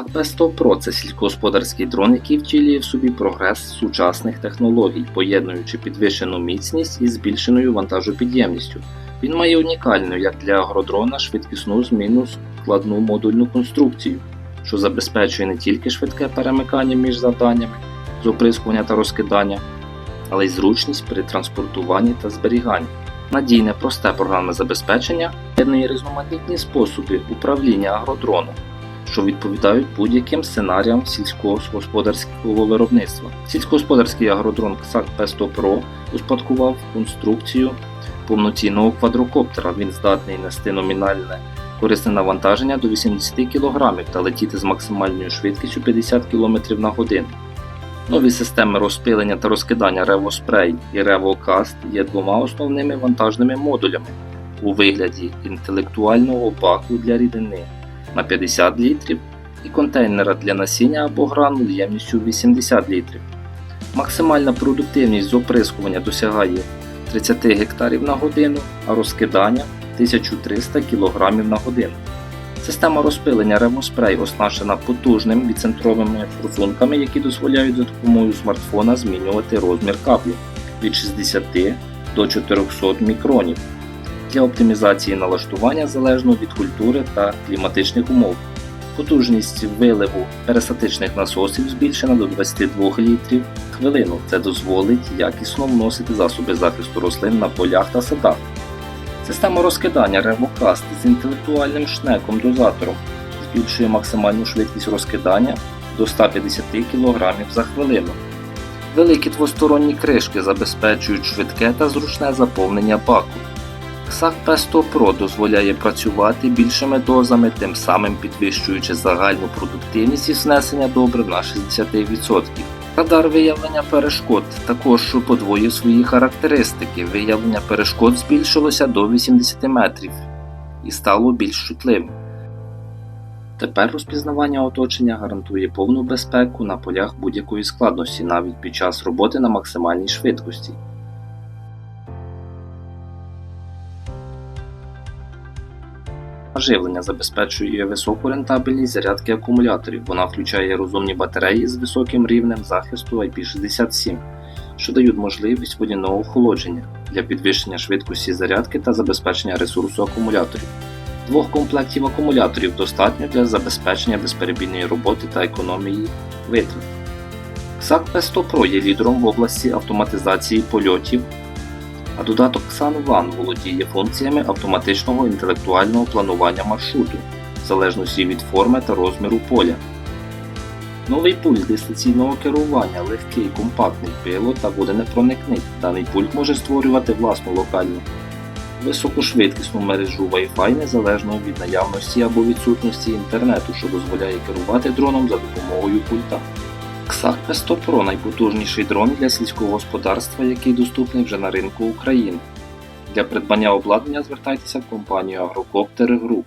P100 Pro це сільськогосподарський дрон, який втілює в собі прогрес сучасних технологій, поєднуючи підвищену міцність із збільшеною вантажопідємністю. Він має унікальну, як для агродрона, швидкісну змінну складну модульну конструкцію, що забезпечує не тільки швидке перемикання між завданнями з оприскування та розкидання, але й зручність при транспортуванні та зберіганні. Надійне просте програмне забезпечення поєднує різноманітні способи управління агродроном, що відповідають будь-яким сценаріям сільськогосподарського виробництва. Сільськогосподарський агродрон XAC P100 Pro успадкував конструкцію повноцінного квадрокоптера. Він здатний нести номінальне корисне навантаження до 80 кг та летіти з максимальною швидкістю 50 км на годину. Нові системи розпилення та розкидання RevoSpray і RevoCast є двома основними вантажними модулями у вигляді інтелектуального баку для рідини на 50 літрів і контейнера для насіння або гранул ємністю 80 літрів. Максимальна продуктивність з оприскування досягає 30 гектарів на годину, а розкидання 1300 кг на годину. Система розпилення RevoSpray оснащена потужними відцентровими форсунками, які дозволяють за допомогою смартфона змінювати розмір каплі від 60 до 400 мікронів для оптимізації налаштування залежно від культури та кліматичних умов. Потужність виливу перистатичних насосів збільшена до 22 літрів хвилину. Це дозволить якісно вносити засоби захисту рослин на полях та садах. Система розкидання RevoCast з інтелектуальним шнеком-дозатором збільшує максимальну швидкість розкидання до 150 кг за хвилину. Великі двосторонні кришки забезпечують швидке та зручне заповнення баку. XAC P100 Pro дозволяє працювати більшими дозами, тим самим підвищуючи загальну продуктивність і знесення добрив на 60%. Радар виявлення перешкод також подвоїв свої характеристики. Виявлення перешкод збільшилося до 80 метрів і стало більш чутливим. Тепер розпізнавання оточення гарантує повну безпеку на полях будь-якої складності, навіть під час роботи на максимальній швидкості. Живлення забезпечує високу рентабельність зарядки акумуляторів. Вона включає розумні батареї з високим рівнем захисту IP67, що дають можливість водяного охолодження для підвищення швидкості зарядки та забезпечення ресурсу акумуляторів. Двох комплектів акумуляторів достатньо для забезпечення безперебійної роботи та економії витрат. XAC P100 Pro є лідером в області автоматизації польотів а додаток One володіє функціями автоматичного інтелектуального планування маршруту, в залежності від форми та розміру поля. Новий пульт дистанційного керування легкий, компактний пилот та водонепроникний. Даний пульт може створювати власну локальну високошвидкісну мережу Wi-Fi незалежно від наявності або відсутності інтернету, що дозволяє керувати дроном за допомогою пульта. XAC P100 Pro – найпотужніший дрон для сільського господарства, який доступний вже на ринку України. Для придбання обладнання звертайтеся в компанію Agrocopter Group.